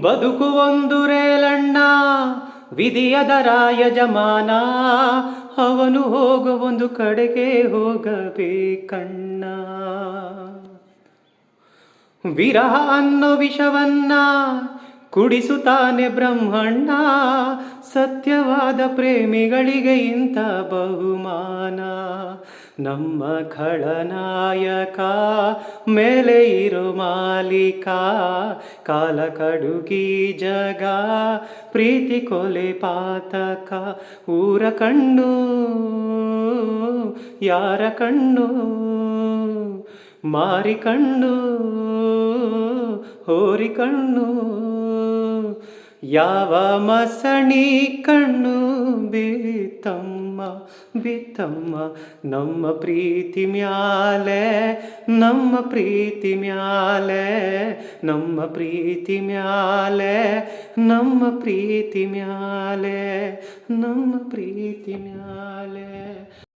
ಬದುಕು ಒಂದು ರೇಲಣ್ಣ ವಿಧಿಯದರ ಯಜಮಾನ ಅವನು ಹೋಗುವ ಒಂದು ಕಡೆಗೆ ಹೋಗಬೇಕಣ್ಣ. ವಿರಹ ಅನ್ನೋ ವಿಷವನ್ನ ಕುಡಿಸುತ್ತಾನೆ ಬ್ರಹ್ಮಣ್ಣ, ಸತ್ಯವಾದ ಪ್ರೇಮಿಗಳಿಗೆ ಇಂಥ ಬಹುಮಾನ. ನಮ್ಮ ಖಳನಾಯಕ ಮೇಲೆ ಇರೋ ಮಾಲೀಕ, ಕಾಲ ಕಡುಗಿ ಜಗ, ಪ್ರೀತಿ ಕೊಲೆ ಪಾತಕ, ಊರ ಕಣ್ಣು, ಯಾರ ಕಣ್ಣು, ಮಾರಿ ಕಣ್ಣು. ಯಾವ ಮಸಣಿ ಕಣ್ಣು ಬಿತ್ತಮ್ಮ ಬಿತ್ತಮ್ಮ, ನಮ್ಮ ಪ್ರೀತಿ ಮ್ಯಾಲೆ, ನಮ್ಮ ಪ್ರೀತಿ ಮ್ಯಾಲೆ, ನಮ್ಮ ಪ್ರೀತಿ ಮ್ಯಾಲೆ, ನಮ್ಮ ಪ್ರೀತಿ ಮ್ಯಾಲೆ, ನಮ್ಮ ಪ್ರೀತಿ ಮ್ಯಾಲೆ.